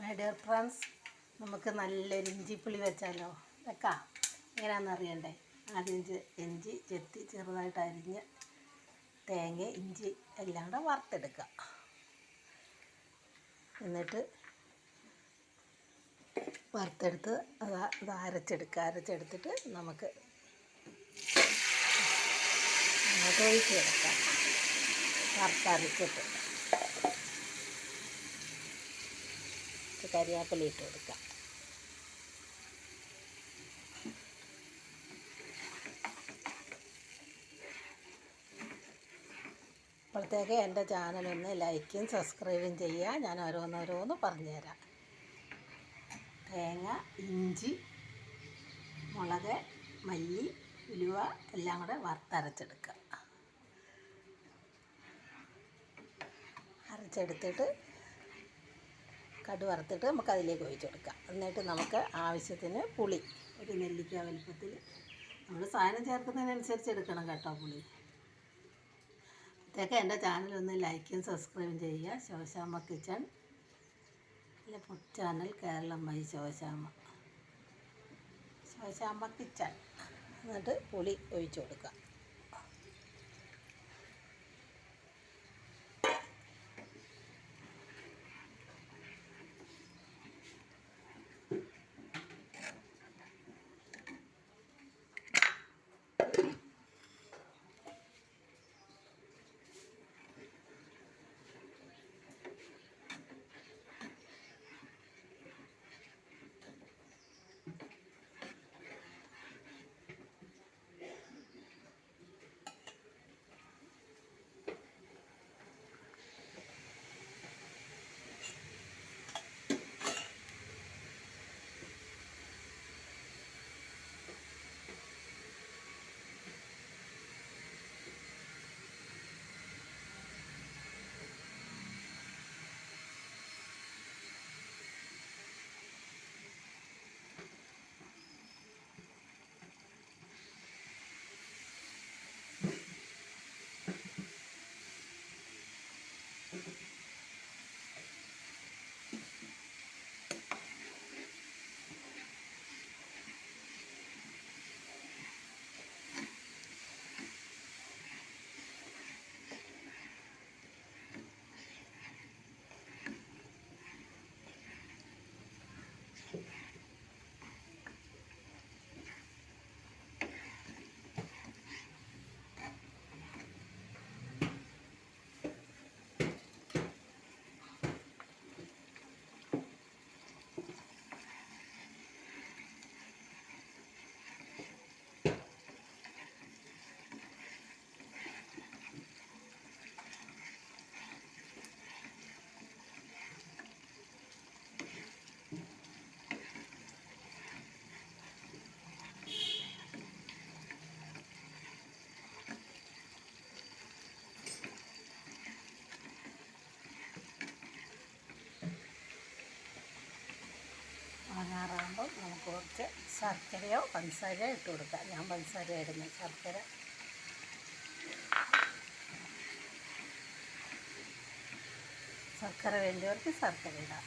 My dear friends നമുക്ക് നല്ലൊരു ഇഞ്ചിപ്പുളി വെച്ചാലോ? വെക്കാം. എങ്ങനെയാണെന്ന് അറിയണ്ടേ? ആദ്യം ഇഞ്ചി ഇഞ്ചി ചെത്തി ചെറുതായിട്ട് അരിഞ്ഞ് തേങ്ങ ഇഞ്ചി എല്ലാം കൂടെ വറുത്തെടുക്കുക എന്നിട്ട് വറുത്തെടുത്ത് അത് അത് അരച്ചെടുക്കുക അരച്ചെടുത്തിട്ട് നമുക്ക് ഒഴിച്ചെടുക്കാം ഒഴിച്ച് കൊടുക്കാം. വറുത്തരച്ചിട്ട് കുറച്ച് ഇട്ട് കൊടുക്കാം. അപ്പോഴത്തേക്ക് എന്റെ ചാനലൊന്ന് ലൈക്കും സബ്സ്ക്രൈബും ചെയ്യുക. ഞാൻ ഓരോന്നോരോന്ന് പറഞ്ഞുതരാം. തേങ്ങ ഇഞ്ചി മുളക് മല്ലി ഉലുവ എല്ലാം കൂടെ വറുത്തരച്ചെടുക്കുക. അരച്ചെടുത്തിട്ട് കടു വറുത്തിട്ട് നമുക്ക് അതിലേക്ക് ഒഴിച്ചു കൊടുക്കാം. എന്നിട്ട് നമുക്ക് ആവശ്യത്തിന് പുളി. ഒരു നെല്ലിക്ക വലുപ്പത്തിൽ നമ്മൾ സാധനം ചേർക്കുന്നതിനനുസരിച്ച് എടുക്കണം കേട്ടോ പുളി. ഇതൊക്കെ എന്റെ ഒന്ന് ലൈക്കും സബ്സ്ക്രൈബും ചെയ്യുക. ശോശാമ്മ കിച്ചൺ. അല്ലെ food channel Keralam by Shoshamma. Shoshamma kitchen. എന്നിട്ട് പുളി ഒഴിച്ചു കൊടുക്കുക ഉണങ്ങാറാകുമ്പോൾ നമുക്ക് കുറച്ച് ശർക്കരയോ പഞ്ചസാരയോ ഇട്ട് കൊടുക്കാം. ഞാൻ പഞ്ചസാരയായിരുന്നു ശർക്കര. ശർക്കര വേണ്ടിയവർക്ക് ശർക്കര ഇടാം.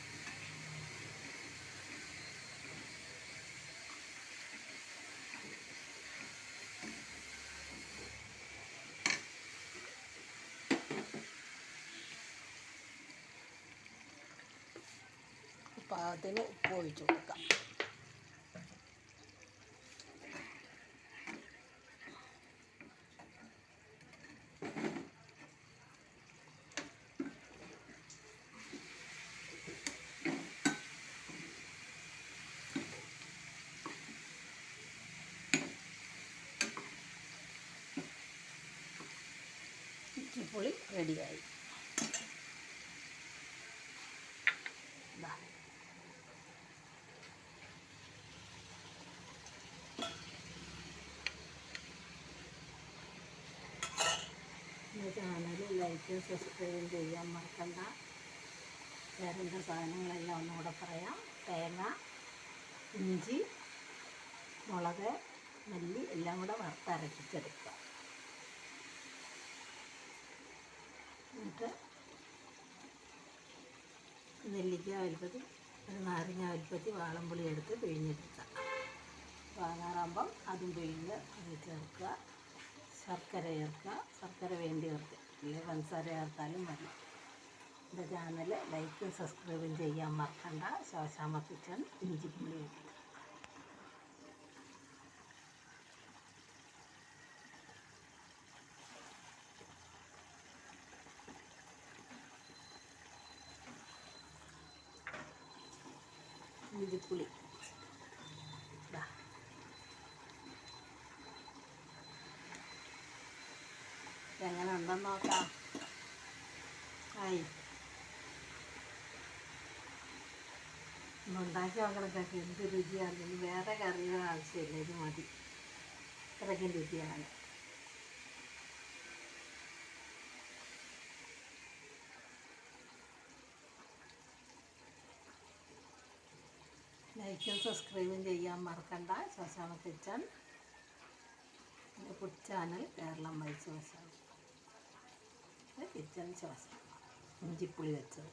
പാകത്തിന് ഉപ്പ് ഒഴിച്ച് കൊടുക്കാം. ഇച്ചിപ്പുളി റെഡിയായി ഇതാ എന്റെ ചാനൽ ലൈക്ക് സബ്സ്ക്രൈബ് ചെയ്യാൻ മറക്കണ്ട. വേറെന്താ സാധനങ്ങളെല്ലാം ഒന്നുകൂടെ പറയാം. തേങ്ങ ഇഞ്ചി മുളക് മല്ലി എല്ലാം കൂടെ വറുത്തരച്ചിട്ടെടുക്കുക എന്നിട്ട് നെല്ലിക്ക വലുപ്പത്തിൽ ഒരു നാരങ്ങ വലുപ്പത്തി വാളംപുളി എടുത്ത് പിഴിഞ്ഞെടുക്കുക. വാങ്ങാറാകുമ്പം അതും പിഴിഞ്ഞ് അത് ചേർക്കുക. ശർക്കര ചേർക്കുക. ശർക്കര വേണ്ടി ചേർക്കുക. അല്ലെങ്കിൽ പഞ്ചസാര ചേർത്താലും മതി. എന്റെ ചാനൽ ലൈക്കും സബ്സ്ക്രൈബും ചെയ്യാൻ മറക്കണ്ട. ശോശാമ കിച്ചൺ ഇഞ്ചിപ്പുളി വെക്കുക ഇഞ്ചിപ്പുളി ഉണ്ടെന്ന് നോക്കാം. ആയി ഉണ്ടാക്കി നോക്കണക്കൊക്കെ എന്ത് രുചിയാണ് വേറെ കറിയുടെ ആവശ്യമില്ല ഇത് മതി. ഇത്രയ്ക്കും രുചിയാണ്. ലൈക്കും സബ്സ്ക്രൈബും ചെയ്യാൻ മറക്കണ്ട. ശ്വാസാമ കിച്ചൺ എന്റെ ഫുഡ് ചാനൽ കേരളം വൈസ് ശ്വാസം കിച്ചൺ ശ്വാസം ഇഞ്ചിപ്പുളി വെച്ചത്